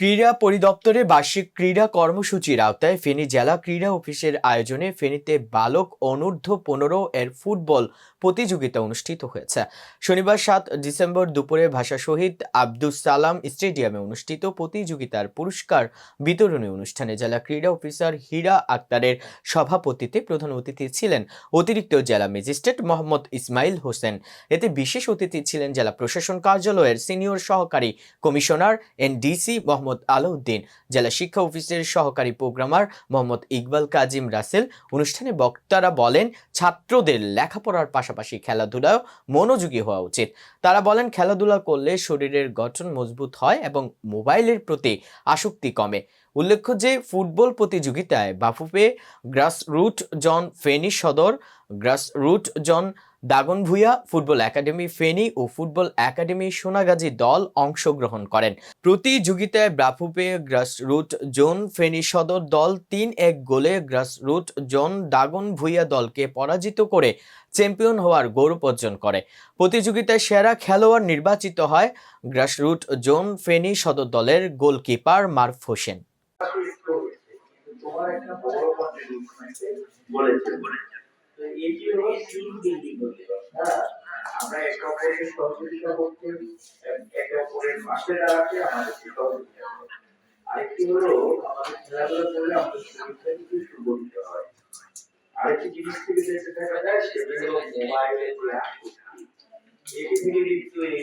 ক্রীড়া পরিদপ্তরে বার্ষিক ক্রীড়া কর্মসূচির আওতায় ফেনী জেলা ক্রীড়া অফিসের আয়োজনে ফেনীতে বালক অনূর্ধ্ব পনেরো এর ফুটবল প্রতিযোগিতা অনুষ্ঠিত হয়েছে। শনিবার সাত ডিসেম্বর দুপুরে ভাষা শহীদ আব্দুস সালাম স্টেডিয়ামে অনুষ্ঠিত প্রতিযোগিতার পুরস্কার বিতরণী অনুষ্ঠানে জেলা ক্রীড়া অফিসার হীরা আক্তারের সভাপতিতে প্রধান অতিথি ছিলেন অতিরিক্ত জেলা ম্যাজিস্ট্রেট মোহাম্মদ ইসমাইল হোসেন। এতে বিশেষ অতিথি ছিলেন জেলা প্রশাসন কার্যালয়ের সিনিয়র সহকারী কমিশনার, এনডিসি মোহাম্মদ আলাউদ্দিন, জেলা শিক্ষা অফিসের সহকারী প্রোগ্রামার মোহাম্মদ ইকবাল কাজিম রাসেল। অনুষ্ঠানে বক্তারা বলেন, ছাত্রদের লেখাপড়ার পাশাপাশি খেলাধুলাও মনোযোগী হওয়া উচিত। তারা বলেন, খেলাধুলা করলে শরীরের গঠন মজবুত হয় এবং মোবাইলের প্রতি আসক্তি কমে। উল্লেখ্য যে, ফুটবল প্রতিযোগিতায় Bafufe grassroot zone Feni Sadar, grassroot zone Daganbhuiyan football academy Feni ও ফুটবল একাডেমি সোনাগাজী দল অংশগ্রহণ করেন। প্রতিযোগিতায় ব্রাফুপে গ্রাসরুট জোন, ফেনী সদর দল তিন এক গোলে গ্রাসরুট জোন দাগন ভুইয়া দলকে পরাজিত করে চ্যাম্পিয়ন হওয়ার গৌরব অর্জন করে। প্রতিযোগিতায় সেরা খেলোয়াড় নির্বাচিত হয় গ্রাসরুট জোন, ফেনী সদর দলের গোলকিপার মারফ হোসেন। তো এটি হলো টিম বিল্ডিং হ্যাঁ আমরা একে অপরের সহযোগিতা করতে একে অপরের পাশে দাঁড়াতে আমাদের সহযোগিতা আরেকটি হলো আমাদের খেলাধুলা করলে আমাদের শরীরটা কিন্তু সুগঠিত হয় আরেকটি জিনিস থেকে যেতে থাকা যায় সেটা হলো মোবাইলের যে এটি থেকে কিন্তু এই